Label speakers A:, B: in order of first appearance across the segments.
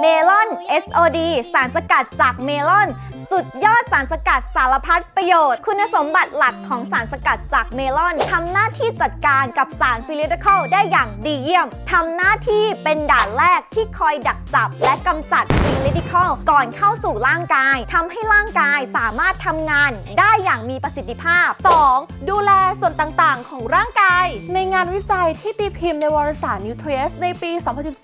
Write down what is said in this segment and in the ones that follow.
A: เมลอน SOD สารสกัดจากเมลอน สุดยอดสารสกัดสารพัดประโยชน์ คุณสมบัติหลักของสารสกัดจากเมลอนทำหน้าที่จัดการกับสารฟิลิติคอลได้อย่างดีเยี่ยมทำหน้าที่เป็นด่านแรกที่คอยดักจับ และกำจัดฟิลิติคอลก่อนเข้าสู่ร่างกายทำให้ร่างกายสามารถทำงานได้อย่างมีประสิทธิภาพ
B: 2. ดูแลส่วนต่างๆ ของร่างกาย ในงานวิจัยที่ตีพิมพ์ในวารสาร Nutrients ในปี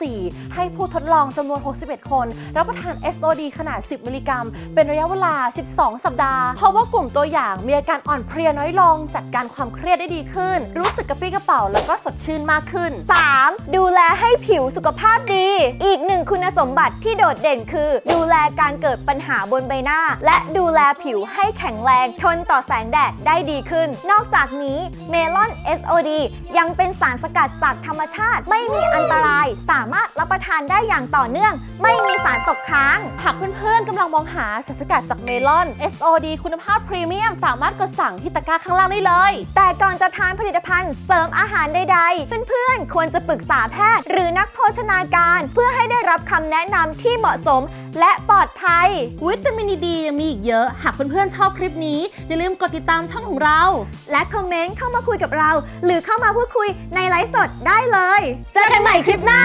B: 2014 ให้ผู้ทดลองจำนวน 61 คน รับประทาน SOD ขนาด 10 มิลลิกรัม เป็นระยะเวลา 12 สัปดาห์ เพราะว่ากลุ่มตัวอย่างมีอาการอ่อนเพลียน้อยลง จัดการความเครียดได้ดีขึ้น รู้สึกกระปรี้กระเป๋าแล้วก็สดชื่นมากขึ้น
A: 3. ดูแลให้ผิวสุขภาพดี อีกหนึ่งคุณสมบัติที่โดดเด่นคือ ดูแลการเกิดปัญหาบนใบหน้า และดูแลผิวให้แข็งแรงทนต่อแสงแดดได้ดีขึ้น นอกจากนี้เมลลอน SOD ยังเป็นสารสกัดจากธรรมชาติ ไม่มีอันตราย สามารถรับประทานได้อย่างต่อเนื่อง ไม่มีสารตกค้าง
B: หากเพื่อนๆกำลังมองหาสารสกัดจากเมลอน SOD คุณภาพพรีเมียม สามารถกดสั่งที่ตะกร้าข้างล่างได้เลย
A: แต่ก่อนจะทานผลิตภัณฑ์เสริมอาหารใดๆ เพื่อนๆควรจะปรึกษาแพทย์ หรือนักโภชนาการเพื่อให้ได้ รับคำแนะนำที่เหมาะสมและปลอดภัย
B: วิตามินดียังมีอีกเยอะ หากเพื่อนๆชอบคลิปนี้ อย่าลืมกดติดตามช่องของเรา
A: และคอมเมนต์เข้ามาคุยกับเรา หรือเข้ามาพูดคุยในไลฟ์สดได้เลย เจอกันใหม่คลิปหน้า